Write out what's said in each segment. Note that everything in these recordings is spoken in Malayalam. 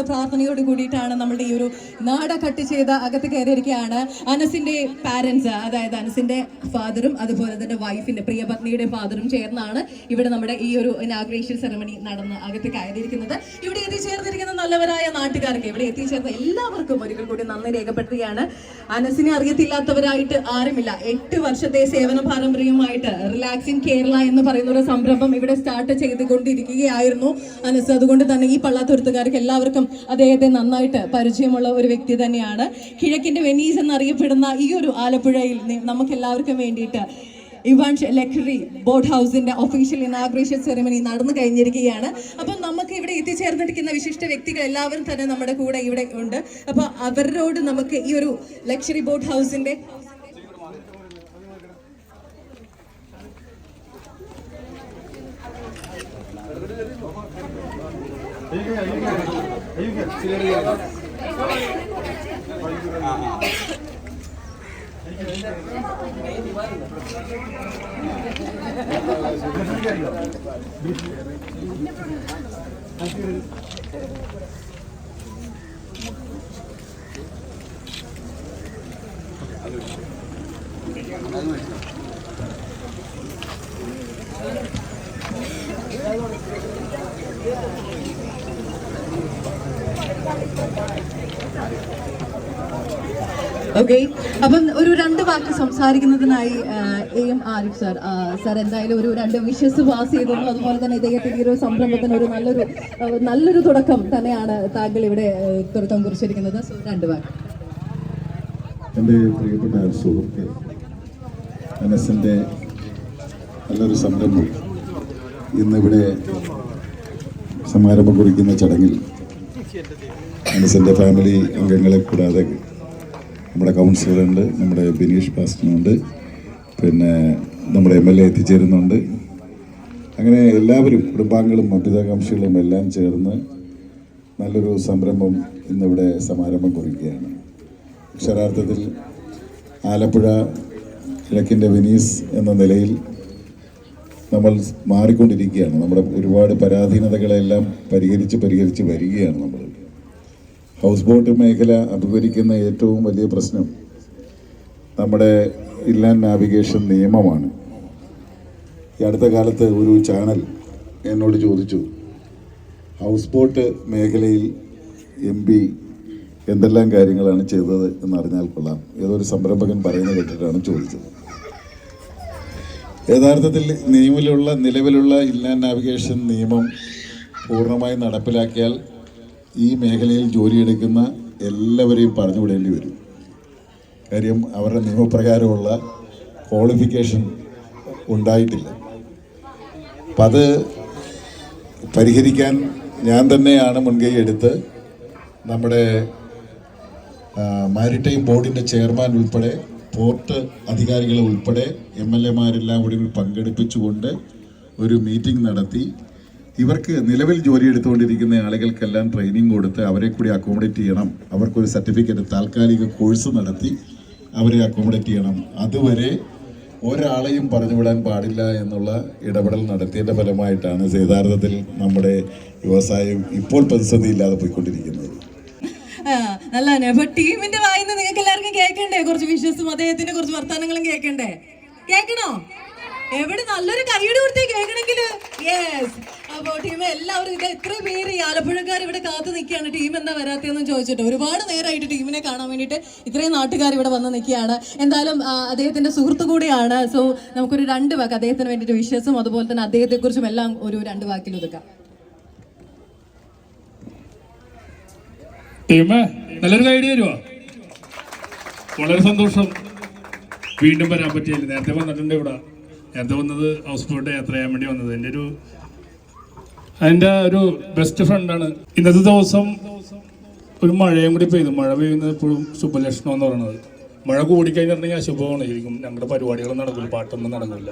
ഒരുപാട് പ്രാർത്ഥനയോട് കൂടിയിട്ടാണ് നമ്മുടെ ഈ ഒരു നാട കട്ട് ചെയ്ത് അകത്ത് കയറിയിരിക്കുകയാണ്. അനസിന്റെ പാരന്റ്സ് അതായത് അനസിന്റെ ഫാദറും അതുപോലെ തന്നെ വൈഫിന്റെ പ്രിയപത്നിയുടെ ഫാദറും ചേർന്നാണ് ഇവിടെ നമ്മുടെ ഈ ഒരു ഇനാഗ്രേഷൻ സെറമണി നടന്ന് അകത്ത് കയറിയിരിക്കുന്നത് ഇവിടെ എത്തിച്ചേർന്നിരിക്കുന്ന നല്ലവരായ നാട്ടുകാർക്ക് ഇവിടെ എത്തിച്ചേർന്ന എല്ലാവർക്കും ഒരിക്കൽ കൂടി നന്ദി രേഖപ്പെടുത്തുകയാണ്. അനസിനെ അറിയത്തില്ലാത്തവരായിട്ട് ആരുമില്ല. എട്ട് വർഷത്തെ സേവന പാരമ്പര്യവുമായിട്ട് റിലാക്സിംഗ് കേരള എന്ന് പറയുന്ന ഒരു സംരംഭം ഇവിടെ സ്റ്റാർട്ട് ചെയ്തുകൊണ്ടിരിക്കുകയായിരുന്നു. അനസ് അതുകൊണ്ട് തന്നെ ഈ പള്ളാത്തുരുത്തുകാർക്ക് എല്ലാവർക്കും അദ്ദേഹത്തെ നന്നായിട്ട് പരിചയമുള്ള ഒരു വ്യക്തി തന്നെയാണ്. കിഴക്കിന്റെ വെനീസ് എന്നറിയപ്പെടുന്ന ഈ ഒരു ആലപ്പുഴയിൽ നമുക്ക് എല്ലാവർക്കും വേണ്ടിയിട്ട് ഇവാൻഷ് ലക്ഷറി ബോട്ട് ഹൗസിന്റെ ഒഫീഷ്യൽ ഇനാഗ്രേഷൻ സെറിമണി നടന്നു കഴിഞ്ഞിരിക്കുകയാണ്. അപ്പം നമുക്ക് ഇവിടെ എത്തിച്ചേർന്നിരിക്കുന്ന വിശിഷ്ട വ്യക്തികൾ എല്ലാവരും തന്നെ നമ്മുടെ കൂടെ ഇവിടെ ഉണ്ട്. അപ്പൊ അവരോട് നമുക്ക് ഈ ഒരു ലക്ഷറി ബോട്ട് ഹൗസിന്റെ Gracias. ഓക്കെ അപ്പം ഒരു രണ്ട് വാക്ക് സംസാരിക്കുന്നതിനായി A M Arif sir sir എന്തായാലും ഒരു രണ്ട് വിഷസ് പാസ് ചെയ്തിരുന്നു അതുപോലെ തന്നെ ഇദ്ദേഹത്തിന്റെ ഈ ഒരു സംരംഭത്തിന് ഒരു നല്ലൊരു നല്ലൊരു തുടക്കം തന്നെയാണ് താങ്കൾ ഇവിടെ തുടക്കം കുറിച്ചിരിക്കുന്നത്. സോ രണ്ട് വാക്ക്. എന്റെ പ്രിയപ്പെട്ട സുഹൃത്ത് മനസ്സിന്റെ നല്ലൊരു സംരംഭം ഇന്നിവിടെ സമാരംഭം കുറിക്കുന്ന ചടങ്ങിൽ മനസ്സിന്റെ ഫാമിലി അംഗങ്ങളെ കൂടാതെ നമ്മുടെ കൗൺസിലറുണ്ട് നമ്മുടെ ബിനീഷ് പാസ്റ്റനുണ്ട് പിന്നെ നമ്മുടെ എം എൽ എ എത്തിച്ചേരുന്നുണ്ട്. അങ്ങനെ എല്ലാവരും കുടുംബാംഗങ്ങളും മധ്യതാകാംക്ഷികളും എല്ലാം ചേർന്ന് നല്ലൊരു സംരംഭം ഇന്നിവിടെ സമാരംഭം കുറിക്കുകയാണ്. അക്ഷരാർത്ഥത്തിൽ ആലപ്പുഴ കിഴക്കിന്റെ വെനീസ് എന്ന നിലയിൽ നമ്മൾ മാറിക്കൊണ്ടിരിക്കുകയാണ്. നമ്മുടെ ഒരുപാട് പരാധീനതകളെല്ലാം പരിഹരിച്ച് പരിഹരിച്ച് വരികയാണ് നമ്മൾ. ഹൗസ് ബോട്ട് മേഖല അഭിമുഖീകരിക്കുന്ന ഏറ്റവും വലിയ പ്രശ്നം നമ്മുടെ ഇൻലാൻഡ് നാവിഗേഷൻ നിയമമാണ്. ഈ അടുത്ത കാലത്ത് ഒരു ചാനൽ എന്നോട് ചോദിച്ചു ഹൗസ് ബോട്ട് മേഖലയിൽ എം പി എന്തെല്ലാം കാര്യങ്ങളാണ് ചെയ്തത് എന്നറിഞ്ഞാൽ കൊള്ളാം. ഏതൊരു സംരംഭകൻ പറയുന്ന കേട്ടിട്ടാണ് ചോദിച്ചത്. യഥാർത്ഥത്തിൽ നിയമിലുള്ള നിലവിലുള്ള ഇൻലാൻഡ് നാവിഗേഷൻ നിയമം പൂർണമായി നടപ്പിലാക്കിയാൽ ഈ മേഖലയിൽ ജോലിയെടുക്കുന്ന എല്ലാവരെയും പറഞ്ഞുവിടേണ്ടി വരും. കാര്യം അവരുടെ നിയമപ്രകാരമുള്ള ക്വാളിഫിക്കേഷൻ ഉണ്ടായിട്ടില്ല. അപ്പം അത് പരിഹരിക്കാൻ ഞാൻ തന്നെയാണ് മുൻകൈ എടുത്ത് നമ്മുടെ മാരിടൈം ബോർഡിന്റെ ചെയർമാൻ ഉൾപ്പെടെ പോർട്ട് അധികാരികളെ ഉൾപ്പെടെ എം എൽ എമാരെല്ലാം കൂടി പങ്കെടുപ്പിച്ചുകൊണ്ട് ഒരു മീറ്റിംഗ് നടത്തി. ഇവർക്ക് നിലവിൽ ജോലി എടുത്തുകൊണ്ടിരിക്കുന്ന ആളുകൾക്കെല്ലാം ട്രെയിനിങ് കൊടുത്ത് അവരെ കൂടി അക്കോമഡേറ്റ് ചെയ്യണം. അവർക്കൊരു സർട്ടിഫിക്കറ്റ് താൽക്കാലിക കോഴ്സ് നടത്തി അവരെ അക്കോമഡേറ്റ് ചെയ്യണം. അതുവരെ ഒരാളെയും പറഞ്ഞുവിടാൻ പാടില്ല എന്നുള്ള ഇടപെടൽ നടത്തിയതിന്റെ ഫലമായിട്ടാണ് യഥാർത്ഥത്തിൽ നമ്മുടെ വ്യവസായം ഇപ്പോൾ പ്രതിസന്ധിയില്ലാതെ പോയിക്കൊണ്ടിരിക്കുന്നത്. നല്ല അപ്പൊ ടീമിന്റെ വായിന്ന് നിങ്ങൾക്ക് എല്ലാവർക്കും കേൾക്കണ്ടേ? കുറച്ച് വിശ്വസും അദ്ദേഹത്തിന്റെ കുറച്ച് വർത്തമാനങ്ങളും കേൾക്കണ്ടേ? കേൾക്കണോ? എവിടെ നല്ലൊരു കൈയുടെ കൊടുത്തേ കേൾക്കണമെങ്കിൽ യെസ് അപ്പൊ ടീം എല്ലാവരും ഇത് എത്ര പേര് ഈ ആലപ്പുഴക്കാർ ഇവിടെ കാത്തു നിൽക്കുകയാണ്. ടീം എന്താ വരാത്തതെന്ന് ചോദിച്ചിട്ട് ഒരുപാട് നേരമായിട്ട് ടീമിനെ കാണാൻ വേണ്ടിയിട്ട് ഇത്രയും നാട്ടുകാർ ഇവിടെ വന്ന് നിൽക്കുകയാണ്. എന്തായാലും അദ്ദേഹത്തിന്റെ സുഹൃത്തു കൂടിയാണ്. സോ നമുക്കൊരു രണ്ട് വാക്ക് അദ്ദേഹത്തിന് വേണ്ടിയിട്ട് വിശ്വസും അതുപോലെ തന്നെ അദ്ദേഹത്തെ കുറിച്ചും എല്ലാം ഒരു രണ്ട് വാക്കിൽ ഒതുക്കാം. നല്ലൊരു ഐഡിയ തരുമോ വളരെ സന്തോഷം വീണ്ടും വരാൻ പറ്റിയില്ല? നേരത്തെ വന്നിട്ടുണ്ട് ഇവിടെ. നേരത്തെ വന്നത് ഹൗസ് ബോട്ട് യാത്ര ചെയ്യാൻ വേണ്ടി വന്നത്. എന്റെ ഒരു എന്റെ ഒരു ബെസ്റ്റ് ഫ്രണ്ടാണ് ഇന്നത്തെ ദിവസം ഒരു മഴയും കൂടി പെയ്തു. മഴ പെയ്യുന്നത് എപ്പോഴും ശുഭലക്ഷണം എന്ന് പറയുന്നത്. മഴ കൂടിക്കഴിഞ്ഞിട്ടുണ്ടെങ്കിൽ അശുഭമാണ് ശരിക്കും ഞങ്ങളുടെ പരിപാടികൾ നടക്കില്ല പാട്ടൊന്നും നടക്കില്ല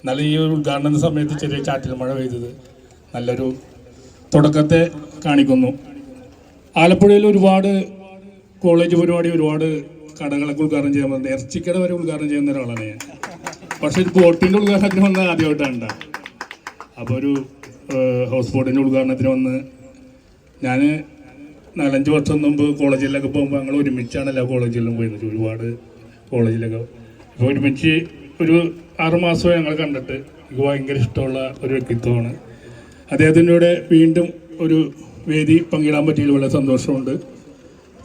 എന്നാൽ ഈ ഒരു ഉദ്ഘാടന സമയത്ത് ചെറിയ ചാറ്റിൽ മഴ പെയ്തത് നല്ലൊരു തുടക്കത്തെ കാണിക്കുന്നു. ആലപ്പുഴയിൽ ഒരുപാട് കോളേജ് പരിപാടി ഒരുപാട് കടകളൊക്കെ ഉദ്ഘാടനം ചെയ്യാൻ പോകുന്നത് ഇറച്ചിക്കട വരെ ഉദ്ഘാടനം ചെയ്യുന്ന ഒരാളാണ് ഞാൻ. പക്ഷെ ഒരു ബോട്ടിന്റെ ഉദ്ഘാടനത്തിന് വന്ന ആദ്യമായിട്ടാണ് അപ്പോൾ ഒരു ഹൗസ് ബോട്ടിന്റെ ഉദ്ഘാടനത്തിന് വന്ന് ഞാൻ നാലഞ്ച് വർഷം മുമ്പ് കോളേജിലൊക്കെ പോകുമ്പോൾ ഞങ്ങൾ ഒരുമിച്ചാണ് എല്ലാ കോളേജിലും പോയിരുന്നത്. ഒരുപാട് കോളേജിലൊക്കെ ഇപ്പോൾ ഒരുമിച്ച് ഒരു ആറ് മാസമായി ഞങ്ങൾ കണ്ടിട്ട് എനിക്ക് ഭയങ്കര ഇഷ്ടമുള്ള ഒരു വ്യക്തിത്വമാണ്. അദ്ദേഹത്തിന്റെ വീണ്ടും ഒരു വേദി പങ്കിടാൻ പറ്റിയതിൽ വളരെ സന്തോഷമുണ്ട്.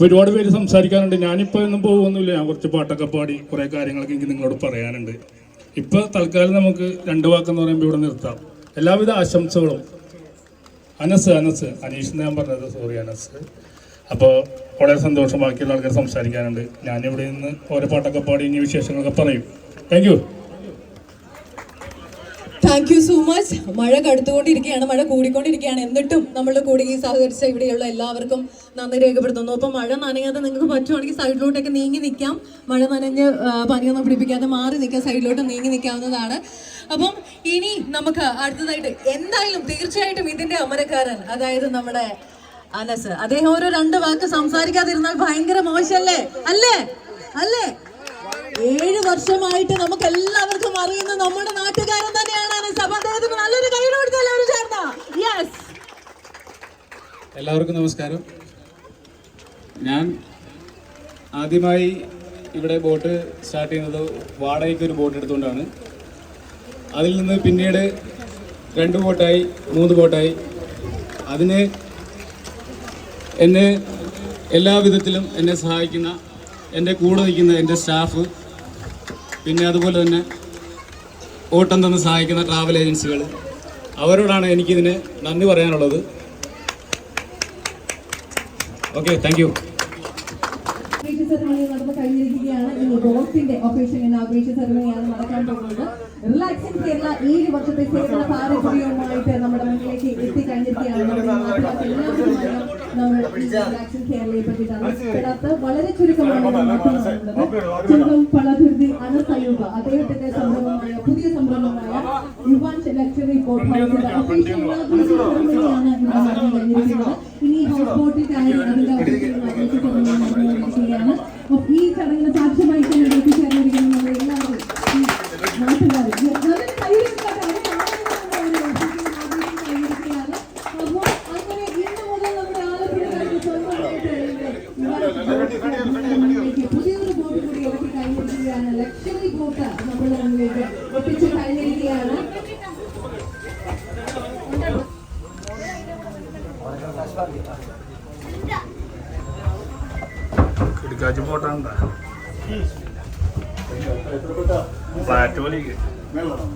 ഒരുപാട് പേര് സംസാരിക്കാറുണ്ട്. ഞാനിപ്പോൾ ഒന്നും പോകുന്നില്ല ഞാൻ കുറച്ച് പാട്ടൊക്കെ പാടി കുറേ കാര്യങ്ങളൊക്കെ എനിക്ക് നിങ്ങളോട് പറയാനുണ്ട്. ഇപ്പോൾ തൽക്കാലം നമുക്ക് രണ്ട് വാക്കെന്ന് പറയുമ്പോൾ ഇവിടെ നിർത്താം. എല്ലാവിധ ആശംസകളും. അനസ് അനസ്. അനീഷ് ഞാൻ പറഞ്ഞത്. സോറി അനസ്. അപ്പോൾ വളരെ സന്തോഷം ബാക്കിയുള്ള ആൾക്കാർ സംസാരിക്കാനുണ്ട്. ഞാനിവിടെ നിന്ന് ഓരോ പാട്ടൊക്കെ പാടി ഇനി വിശേഷങ്ങളൊക്കെ പറയും. Thank you thank you so much മഴ കടുത്തുകൊണ്ടിരിക്കുകയാണ് മഴ കൂടിക്കൊണ്ടിരിക്കുകയാണ്. എന്നിട്ടും നമ്മളുടെ കൂടി ഈ സഹകരിച്ച ഇവിടെയുള്ള എല്ലാവർക്കും നന്ദി രേഖപ്പെടുത്തുന്നു. അപ്പം മഴ നനയാതെ നിങ്ങൾക്ക് പറ്റുവാണെങ്കിൽ സൈഡിലോട്ടൊക്കെ നീങ്ങി നിൽക്കാം. മഴ നനഞ്ഞ് പനിയൊന്നും പിടിപ്പിക്കാതെ മാറി നിൽക്കാം. സൈഡിലോട്ട് നീങ്ങി നിൽക്കാവുന്നതാണ്. അപ്പം ഇനി നമുക്ക് അടുത്തതായിട്ട് എന്തായാലും തീർച്ചയായിട്ടും ഇതിന്റെ അമരക്കാരൻ അതായത് നമ്മുടെ അനസ്. അദ്ദേഹം ഓരോ രണ്ട് വാക്ക് സംസാരിക്കാതിരുന്നാൽ ഭയങ്കര മോശമല്ലേ? അല്ലേ? അല്ലേ? ഏഴ് വർഷമായിട്ട് നമുക്ക് എല്ലാവർക്കും അറിയുന്ന നമ്മുടെ നാട്ടുകാരൻ തന്നെയാണ് അനസ്. അപ്പൊ അദ്ദേഹത്തിന് നല്ലൊരു കൈ കൊടുത്ത എല്ലാവരും യെസ് എല്ലാവർക്കും നമസ്കാരം. ഞാൻ ആദ്യമായി ഇവിടെ ബോട്ട് സ്റ്റാർട്ട് ചെയ്യുന്നത് വാടകയ്ക്ക് ഒരു ബോട്ട് എടുത്തുകൊണ്ടാണ്. അതിൽ നിന്ന് പിന്നീട് രണ്ട് വോട്ടായി മൂന്ന് വോട്ടായി. അതിന് എന്നെ എല്ലാ വിധത്തിലും എന്നെ സഹായിക്കുന്ന എന്റെ കൂടെ നിൽക്കുന്ന എന്റെ സ്റ്റാഫ് പിന്നെ അതുപോലെ തന്നെ ഓട്ടം തന്ന് സഹായിക്കുന്ന ട്രാവൽ ഏജൻസികൾ അവരോടാണ് എനിക്കിതിന് നന്ദി പറയാനുള്ളത്. Okay thank you. നടന്നു കഴിഞ്ഞിരിക്കുകയാണ്. ഇനി ഒഫീഷ്യൽ ഇനാഗ്രേഷൻ സെറമണിയാണ് നടക്കാൻ പോകുന്നത്. റിലാക്സിംഗ് കേരള ഈ വർഷത്തെ സേവന പാരമ്പര്യവുമായിട്ട് നമ്മുടെ മുന്നിലേക്ക് എത്തിക്കഴിഞ്ഞിരിക്കുകയാണ് നമ്മൾ വളരെ ചുരുക്കമാണ് ചെറുപ്പം അദ്ദേഹത്തിന്റെ സംരംഭമായ പുതിയ സംരംഭമായ യുവാൻ ലക്ഷറി ബോട്ട് ഹൗസിന്റെ ആണ് ഇനി ഈ ചടങ്ങിന് സാക്ഷ്യം പുതിയൊരു ബോട്ട് കൂടി എടുത്ത് കൈവരിക്കുകയാണ് ലക്ഷറി ബോട്ട് നമ്മുടെ മുന്നിലേക്ക് എത്തിച്ചു കഴിഞ്ഞിരിക്കുകയാണ് ഫ്ലാറ്റ് പോലെ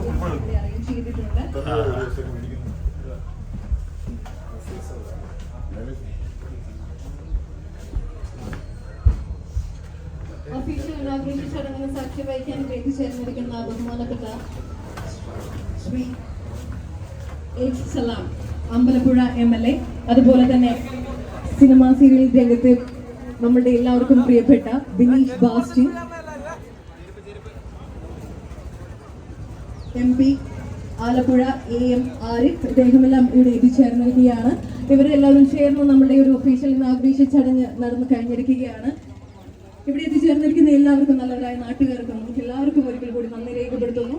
ബഹുമാനപ്പെട്ട അമ്പലപ്പുഴ എം എൽ എ അതുപോലെ തന്നെ സിനിമാ സീരിയൽ രംഗത്ത് നമ്മളുടെ എല്ലാവർക്കും പ്രിയപ്പെട്ട Bineesh Bastin M P Alappuzha A M Arif. ഇദ്ദേഹമെല്ലാം ഇവിടെ എത്തിച്ചേർന്നിരിക്കുകയാണ് ഇവരെല്ലാവരും ചേർന്ന് നമ്മുടെ ഒരു ഒഫീഷ്യൽ ഇനാഗ്രേഷൻ ചടങ്ങ് നടന്നു കഴിഞ്ഞിരിക്കുകയാണ്. ഇവിടെ എത്തിച്ചേർന്നിരിക്കുന്ന എല്ലാവർക്കും നല്ലവരായ നാട്ടുകാർക്കും നമുക്ക് എല്ലാവർക്കും ഒരിക്കൽ കൂടി നന്ദി രേഖപ്പെടുത്തുന്നു.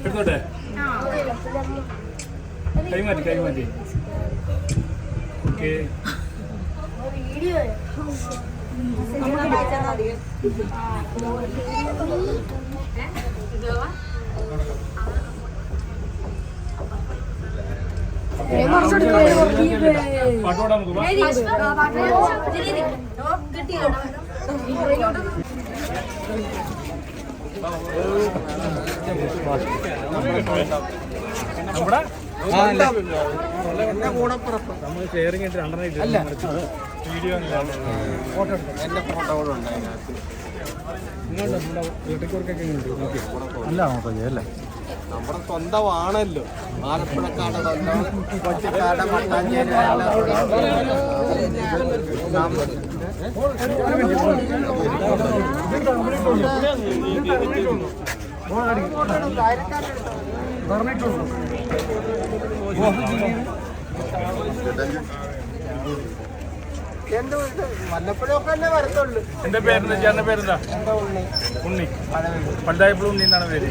എടുത്തോട്ടെ കൈമാറ്റി കൈമാറ്റി ഓക്കെ. പാട്ടോടാ നമുക്ക് വാ. നമ്മുടെ വീഡിയോ നമ്മുടെ സ്വന്തമാണല്ലോ ആലപ്പുഴക്കാട് സ്വന്തം കൊച്ചിക്കാട് മട്ടാഞ്ചേരി എന്റെ വീട് വല്ലപ്പോഴൊക്കെ അല്ലേ വരത്തുള്ളൂ എന്റെ പേരെന്താ? ചേട്ടന്റെ പേരെന്താ? ഉണ്ണി. പണ്ടായപ്പോഴും ഉണ്ണി എന്നാണ് പേര്.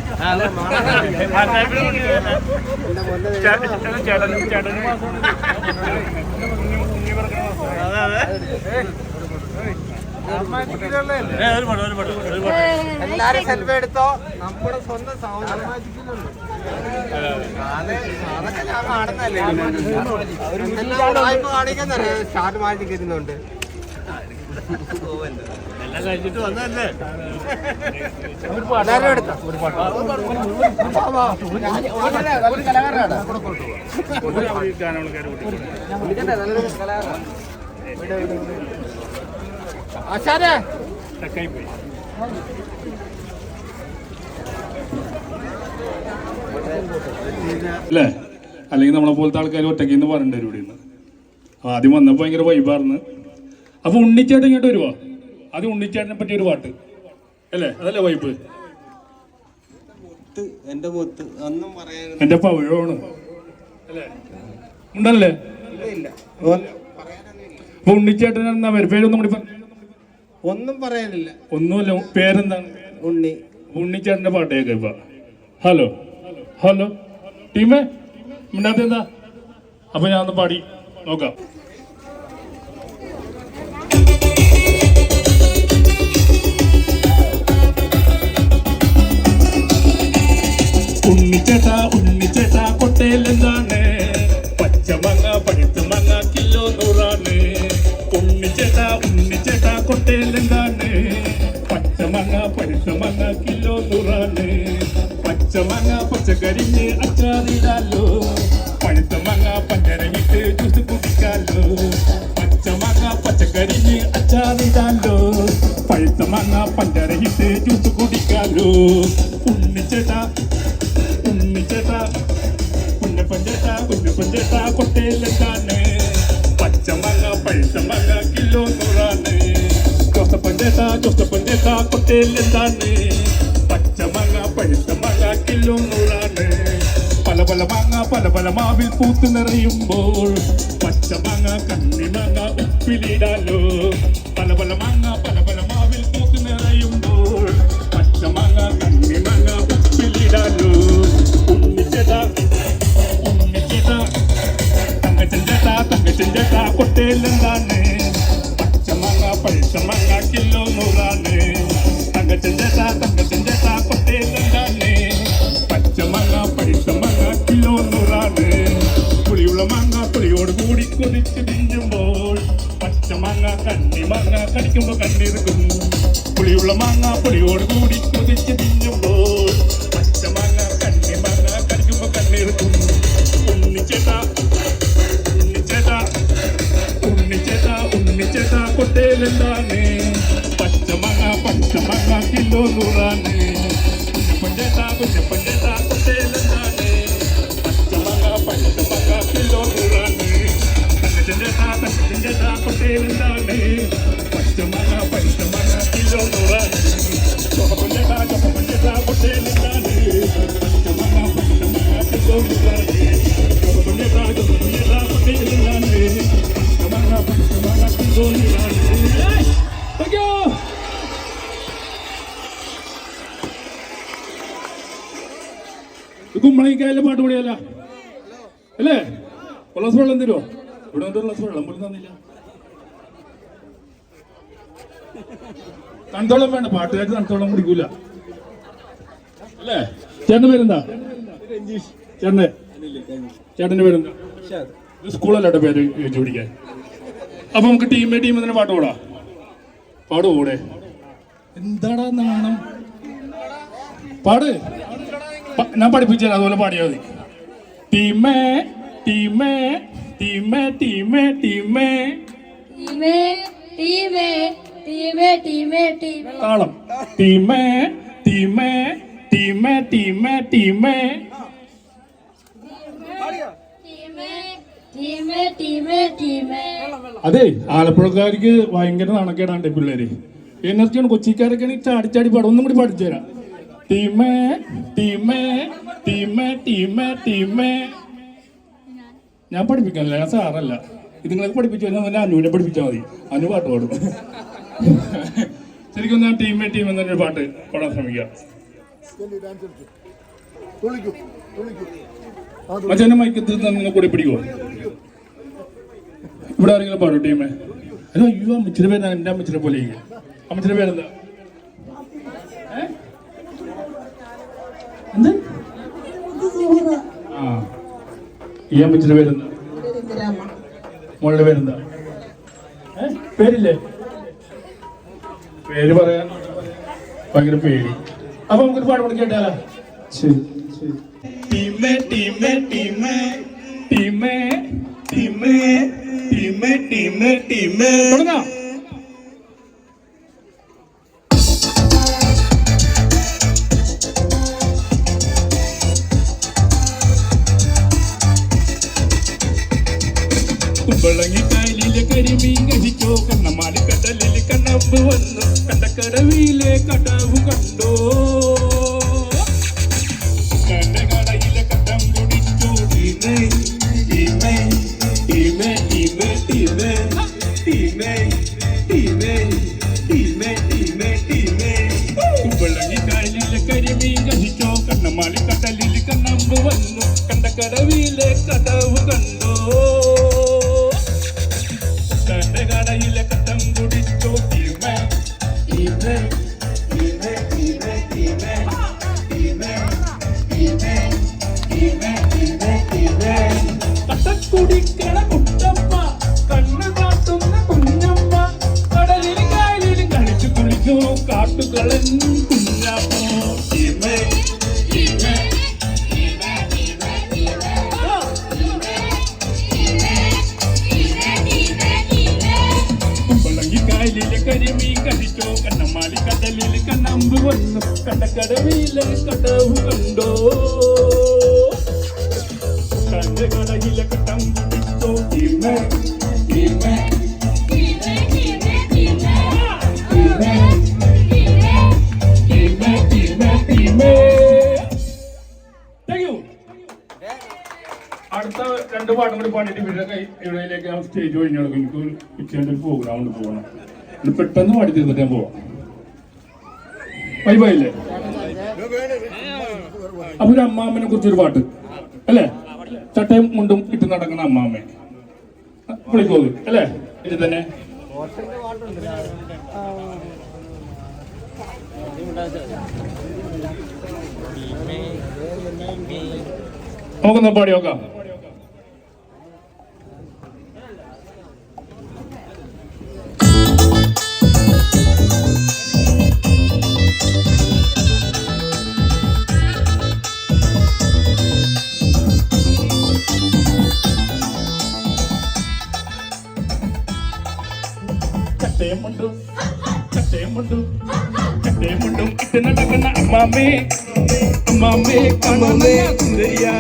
ചേട്ടനും ചേട്ടനും ഉണ്ണി ഒരുപാട് എല്ലാരും സെൽഫി എടുത്തോ? നമ്മുടെ സ്വന്തം അതൊക്കെ ഞാൻ കാണുന്നല്ലേ കാണിക്കുന്നറിയോ സ്റ്റാർ മാജിക് ഇരുന്നുണ്ട് എല്ലാം കഴിച്ചിട്ട് വന്നതല്ലേ? എല്ലാരും എടുത്തോ? ഒരു കലാകാരനാണ് ഗാനങ്ങളൊക്കെ കൂട്ടി വിളിക്കട്ടെ നല്ലൊരു കലാകാരനാണ് ആശാരേ അല്ലേ? അല്ലെങ്കിൽ നമ്മളെ പോലത്തെ ആൾക്കാർ ഒറ്റയ്ക്ക് നിന്ന് പറയണ്ട ഇവിടെ നിന്ന് ആദ്യം വന്നപ്പോൾ ഭയങ്കര വൈബാർന്ന് അപ്പൊ ഉണ്ണിച്ചേട്ടൻ ഇങ്ങോട്ട് വരുവാ? ആദ്യം ഉണ്ണിച്ചേട്ടനെ പറ്റിയ ഒരു പാട്ട്. അല്ലേ? അതല്ലേ വൈബ് എന്റെ മുത്ത് ഒന്നും പറയാൻ എന്റെ പവിഴമാണ് അല്ലേ? ഉണ്ടല്ലേ? ഇല്ല അപ്പൊ ഉണ്ണിച്ചേട്ടൻ എന്നാ പേര് പേരൊന്നും കൂടി പറ ഒന്നും പറയാനില്ല. ഒന്നുമില്ല പേരെന്താണ്? ഉണ്ണി. ഉണ്ണിച്ചേട്ടന്റെ പാട്ട് കേൾക്കാം ഇപ്പൊ. ഹലോ. ഹലോ. ടീമേ മിണ്ടാത്ത എന്താ അപ്പൊ ഞാൻ ഒന്ന് പാടി നോക്കാം. ഉണ്ണിച്ചേട്ടാ ഉണ്ണിച്ചേട്ടാ കൊട്ടയിൽ പച്ചമങ്ങ പഴുത്ത മങ്ങ കിലോ നൂറാണ് പച്ചമങ്ങ പച്ചക്കരിഞ്ഞ് അച്ചാറിടാലോ പഴുത്ത മങ്ങ പഞ്ചരമിട്ട് ജ്യൂസ് കുടിക്കാലോ പച്ചമങ്ങ പച്ചക്കരിഞ്ഞ് അച്ചാറിടാലോ പഴുത്ത മങ്ങ പഞ്ചരമിട്ട് ജ്യൂസ് കുടിക്കാലോ ഉണ്ണിച്ചേട്ടാ ഉണ്ണിച്ചേട്ടാ കുഞ്ഞപ്പഞ്ചേട്ടാ കുഞ്ഞപ്പഞ്ചേട്ടാ കൊട്ടയിലെന്താണ് പച്ചമങ്ങ പഴുത്തമങ്ങ കിലോ നൂറാണ് ജോസപ്പഞ്ചേട്ടാ ജോസപ്പഞ്ചേട്ടാ കൊട്ടയിലെന്താണ് പഴുത്ത പഴുത്തമങ്ങ കിലോ നൂറാണ്. പല പല മാങ്ങ പല പല മാവിൽ പൂത്ത് നിറയുമ്പോൾ പച്ചമാങ്ങ കണ്ണിമാങ്ങ ഉപ്പിലിടാലോ. പല പല മാങ്ങ പല പല മാവിൽ പൂത്ത് നിറയുമ്പോൾ പച്ചമാങ്ങ കണ്ണിമാങ്ങ ഉപ്പിലിടാലോ. ഉണ്ണിച്ചേട്ടാ ഉണ്ണിച്ചേട്ടാ തങ്കച്ചൻ ചേട്ടാ തങ്കച്ചൻ ചേട്ടാ കൊട്ടയിലെന്താണ് കടിക്കുമ്പോ കണ്ണിറുക്കും പുളിയുള്ള മാങ്ങ പുളിയോട് കൂടി കൊതിച്ച് തിന്നുമ്പോൾ കണ്ണി മാങ്ങ കടിക്കുമ്പോ കണ്ണിറുക്കും ഉണ്ണിച്ചേട്ടാ ഉണ്ണിച്ചേട്ടാ ഉണ്ണിച്ചേട്ടാ ഉണ്ണിച്ചേട്ടാ കൊട്ടേലെന്താണ് പച്ച മാങ്ങ പച്ച മാങ്ങ കിലോ നൂറാണ്. കുഞ്ഞപ്പഞ്ചേട്ടാ കുഞ്ഞപ്പഞ്ചേട്ടാ കൊട്ടേലെന്താണ് പച്ച മാങ്ങ പച്ച മാങ്ങ കിലോ നൂറാണ്. ചൊപ്പഞ്ചേട്ടാ ചൊപ്പഞ്ചേട്ടാ കൊട്ടയിലെന്താണ് കുമ്പളങ്ങിക്കായാലും പാട്ട് പാടിയല്ല അല്ലേ ഉള്ള വെള്ളം തരുമോ ഇവിടെ ഗ്ലാസ് വെള്ളം പോലും തന്നില്ല. തണുത്തോളം വേണ്ട പാട്ടുകാർക്ക് തണുത്തോളം കുടിക്കൂല. അല്ലേ? ചേട്ടൻ പേരെന്താ? ചേട്ടനെ ചേട്ടന്റെ പേരെന്താ? സ്കൂളല്ലാട്ട പേര് ചോദിച്ചു പിടിക്കാൻ. അപ്പൊ നമുക്ക് ടീമേ ടീം തന്നെ പാട്ട് പാടാ. പോടെ എന്താടാ നാണം? പാട്. ഞാൻ പഠിപ്പിച്ചാൽ അതുപോലെ പാടിയാ മതി. ടീമേ ടീമേ ടീമേ ടീമേ. ടീമേ ടീമേ. താളം ടീമേ ടീമേ. ടീമേ ടീമേ ടീമേ അതെ ആലപ്പുഴക്കാർക്ക് ഭയങ്കര നാണക്കേടാണ്ട് പിള്ളേര്. എനർജിയാണ് കൊച്ചിക്കാരൊക്കെ ചാടിച്ചാടി പാടും ഒന്നും കൂടി പഠിച്ചു തരാം. ടീമേ ടീമേ ടീമേ ടീമേ ടീമേ. ഞാൻ പഠിപ്പിക്കാനല്ല ഞാൻ സാറല്ല. ഇത് നിങ്ങൾക്ക് പഠിപ്പിച്ചു കഴിഞ്ഞാൽ അനുവിനെ പഠിപ്പിച്ചാൽ മതി. അനു പാട്ട് പാടും. ശരിക്കും ഞാൻ ടീമേ ടീം എന്നൊരു പാട്ട് പാടാൻ ശ്രമിക്കാം മച്ചാന്റെ മൈക്കത്ത് കൂടി പിടിക്കുമോ ഇവിടെ ആരെങ്കിലും പാടും ടീമേ അല്ല അയ്യോ അമ്മച്ചിരി പേര് എന്റെ അമ്മച്ചിരി പോലെ അമ്മച്ചിരി പേരെന്താ? എന്ത്? ആ. ഈ അമ്മച്ചിരി പേരെന്താ? മോളുടെ പേരെന്താ? പേരില്ലേ? പേര് പറയാൻ ഭയങ്കര പേടി. അപ്പൊ നമുക്കൊരു പാട്ട് പണി കേട്ടാലോ? ടീമേ ടീമേ ടീമേ ടീമേ ടീമേ ടീമേ ടീമേ ടീമേ കാട്ടുകളൻ കുഞ്ഞാപ്പോ ടീമേ ടീമേ കുമ്പളങ്ങി കായലിലെ കരിമീൻ കഴിച്ചോ കണ്ണമാലി കടലിൽ കണ്ണമ്പ് വന്നു. കണ്ടക്കടവിലെ കടവ് കണ്ട? പാടിയിട്ട് ഇവരുടെ കൈ ഇവിടേക്ക് ആ സ്റ്റേജ് കഴിഞ്ഞ് നടക്കും. എനിക്ക് ഉച്ചയുടെ ഒരു പോകണം പെട്ടെന്ന് പാടി തീർന്നിട്ട് ഞാൻ പോവാം. വൈബായില്ലേ അപ്പൊ ഒരു അമ്മാമ്മനെ കുറിച്ചൊരു പാട്ട്. അല്ലേ? ചട്ടയും മുണ്ടും ഇട്ട് നടക്കുന്ന അമ്മാമ്മ വിളിക്കോത് അല്ലേ? ഇത് തന്നെ. നമുക്കൊന്ന് പാടി നോക്കാം. కట్టేముండు కట్టేముండు కట్టేముండు ఇట్టిన నటకన అమ్మామే అమ్మామే కనుమే గుందయ్యా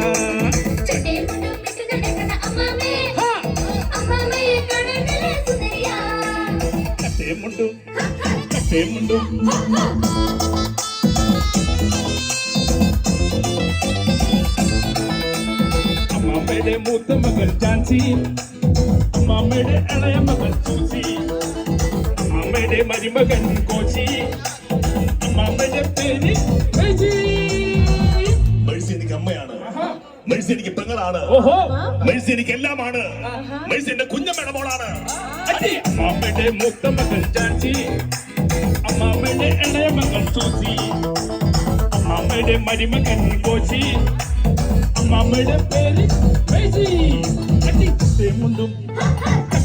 కట్టేముండు కట్టేముండు అమ్మ మేడే మూత మగన్ ఛాన్సీ అమ్మ మేడే అలయ మగన్ చూసి. മകൾ അമ്മാമ്മയുടെ മരുമകൻ കോച്ചി അമ്മാമ്മയുടെ പേര് ni kama അമ്മയാണ്. മെഴ്സി എനിക്ക് പെങ്ങളാണ്. മെഴ്സി എനിക്ക് എല്ലാമാണ്. മെഴ്സി എന്റെ കുഞ്ഞമ്മയുടെ മോളാണ്. അമ്മാമ്മയുടെ മൂത്ത മകൻ ജാൻസി അമ്മാമ്മയുടെ ഇളയ മകൻ സൂസി. അമ്മാമ്മയുടെ മരുമകൻ കോശി. അമ്മാമ്മയുടെ പേര് മേസി അടി തേമുണ്ടും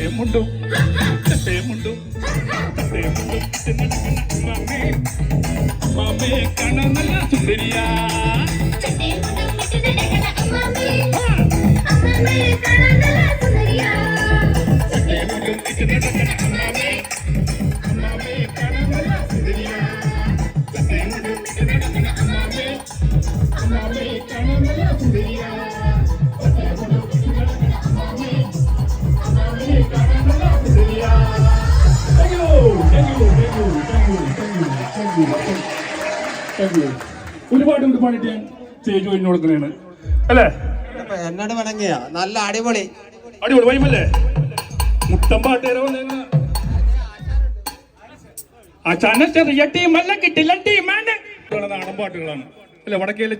കട്ടേ മുണ്ടും കട്ടേ മുണ്ടും തിന്നടക്കണ അമ്മാമ്മേ അമ്മാമ്മയെ കാണാൻ thank you. ഒരുപാട് ഒരുപാട് ഞാൻ സ്റ്റേജ് കഴിഞ്ഞു കൊടുക്കുന്നതാണ് അല്ലേ? എന്നോട് വണങ്ങിയ? നല്ല അടിപൊളി. അടിപൊളി വൈമല്ലേ മുട്ടം പാട്ടേരോ അച്ഛനെ ചെറിയ ടീമല്ല കിട്ടില്ല ടീമാണ്. നാടൻ പാട്ടുകളാണ്. അല്ലെ വടക്കേലെ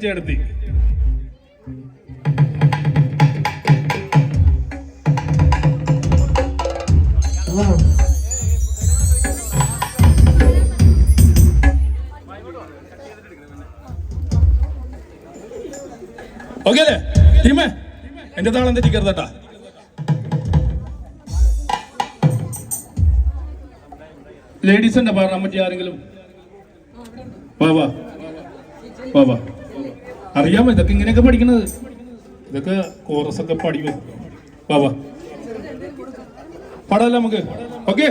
ഓക്കെ അല്ലേ? ടീമേ എന്റെ താളം തെറ്റിക്കരുത് കേട്ടാ. ലേഡീസിന്റെ പാടാൻ പറ്റിയ ആരെങ്കിലും? വാ വാ. വാ വാ. അറിയാമോ ഇതൊക്കെ ഇങ്ങനെയൊക്കെ പഠിക്കണത്? ഇതൊക്കെ കോറസ് ഒക്കെ പഠിക്കും. വാ വാ. പാടാല്ല നമുക്ക്? ഓക്കെ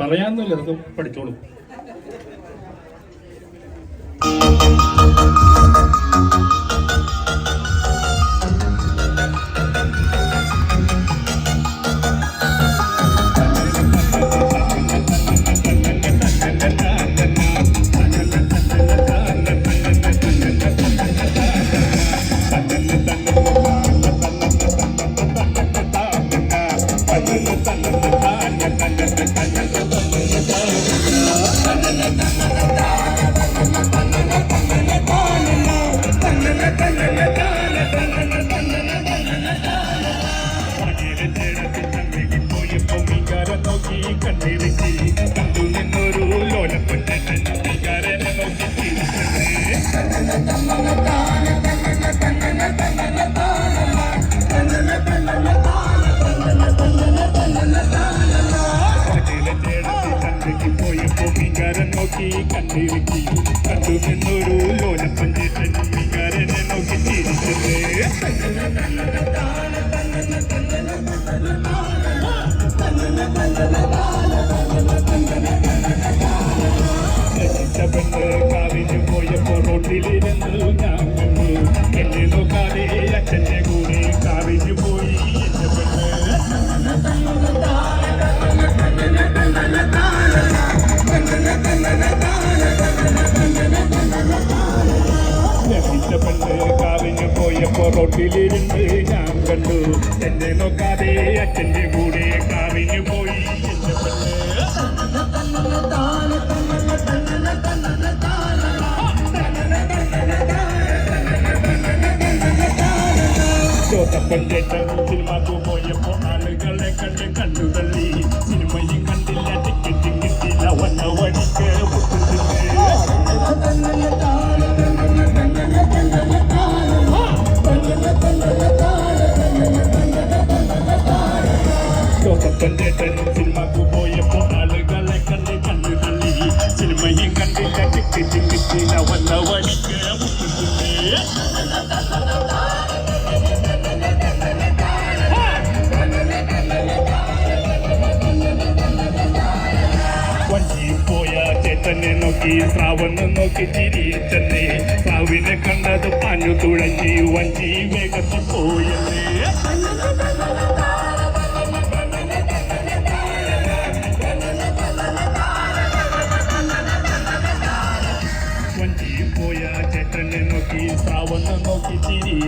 പറയാന്നല്ല ഇതൊക്കെ പഠിച്ചോളൂ. കണ്ടു പോയപ്പോ റോട്ടിലിരുന്ന് ഞാൻ കണ്ടു. എന്നെ നോക്കാതെ അച്ഛന്റെ കൂടെ കാവിന് പോയി. ചോട്ടപ്പൻ ചേട്ടൻ സിനിമക്ക് പോയപ്പോ ടെൻഷൻ സിനിമക്ക് പോയപ്പോൾ ആളുകളെ കണ്ട് കണ്ണു തള്ളി സിനിമയും കണ്ടില്ല ടിക്ക് ടിക്കിട്ടില്ല വന്ന വഴിക്ക് വഞ്ചിയിൽ പോയ ചേട്ടനെ നോക്കി ശ്രാവണ് നോക്കി ചിരിച്ചെന്നെ ശ്രാവിനെ കണ്ടത് പാഞ്ഞു തുഴഞ്ഞി വഞ്ചി വേഗത്തിൽ പോയെന്നേ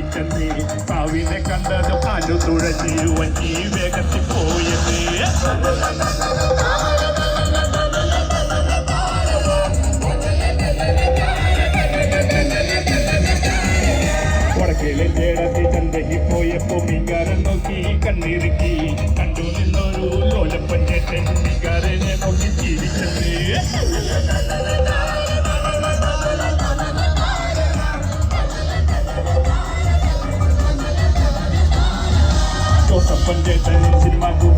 ചിരിച്ചെന്നേ സ്രാവിനെ കണ്ടത് പഞ്ഞു തുഴഞ്ഞി വഞ്ചി വേഗത്തിൽ പോയത്. വടക്കേലെ ചേടത്തി ചന്തയ്ക്ക് പോയപ്പോ മീൻകാരൻ നോക്കി കണ്ണിറുക്കി കണ്ടു നിന്നൊരു ലോലപ്പൻ ചേട്ടൻ മീൻകാരനെ നോക്കി ചിരിച്ചത്. ജോസപ്പൻ ചേട്ടൻ സിനിമക്ക്